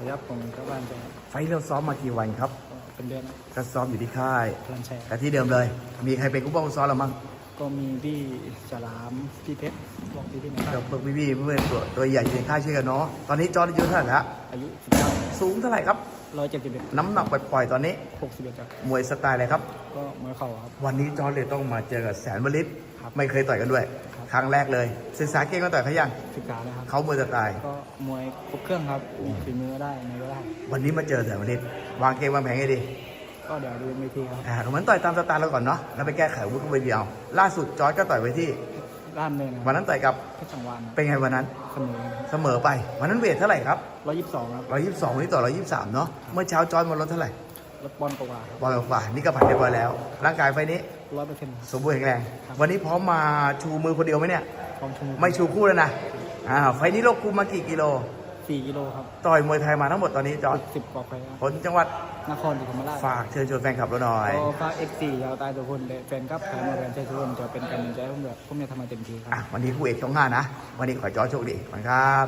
ระยะผมก็บ้านจะไฟล์เราซ้อมมากี่วันครับเป็นเดือนก็ซ้อมอยู่ที่ค่ายพลันชัยแต่ที่เดิมเลย มีใครเป็นกู้ป้องซ้อมเรามั้งก็มีพี่ฉลามพี่เพชรบอกพี่พี่นะคกัรับบพวกพี่ๆเพื่อนๆตัวตัวใหญ่ในค่ายช่วยกันเนาะตอนนี้จอร์ดอายุเท่าไหร่ละอายุสิบเจ็ดสูงเท่าไหร่ครับ19 171น้ำหนักปล่อยๆตอนนี้61ครับมวยสไตล์อะไรครับ ก็มวยเข่าครับ วันนี้จอร์ดเลยต้องมาเจอกับแสนวลิตครับ ไม่เคยต่อยกันด้วย ครับครั้งแรกเลยศึกษาเก่งมาต่อยเขายังศึกษาเลยครับเขามวยสไตล์ก็มวยครบเครื่องครับมีฝีมือก็ได้ในก็ได้ วันนี้มาเจอแสนวลิตวางเกมวางแผนให้ดี ก็เดี๋ยวดูเวทีครับอ่าเหมือนต่อยตามสไตล์เราก่อนเนาะแล้วไปแก้ไขอาวุ้นไปเดียวล่าสุดจอร์ดก็ต่อยไว้ที่ด้านเนินนะควัรันนั้นต่อยกับเพชรสังวานเป็นไงวันนั้นเสมอเสมอไป วันนั้นเวทเท่าไหร่ครับร้อยยี่สิบสองครับร้อยยี่สิบสองวันนี้ต่อร้อยยี่สิบสามเนาะเมื่อเช้าจอร์ดมาลดเท่าไหร่ รถบอลกว่าครับบอลกว่านี่ก็ผ่านเรียบร้อยแล้ว ร่างกายไฟนี้ร้อยเปอร์เซ็นต์สมบูรณ์แข็งแรง วันนี้พร้อมมาชูมือคนเดียวไหมเนี่ยพร้อมชมไม่ชูคู่แล้วนะอ่าไฟนี้โลกคุมมากี่กิโลสี่กิโลครับต่อยมวยไทยมาทั้งหมดตอนนี้จอร์ดสิบกว่าไปครับผลจังหวัดนครศรีธรรมราชฝากเชิญชวนแฟนคลับเราหน่อยก็ฝากเอ็กซียาวตายตัวคนและแฟนครับขายมาแฟนใจทุกคนจะเป็นกำลังใจให้ผมแบบผมจะทำมาเต็มที่ครับอะวันนี้คู่เอกช่องห้านะ วันนี้ขอจอร์จโชคดีขอบคุณครับ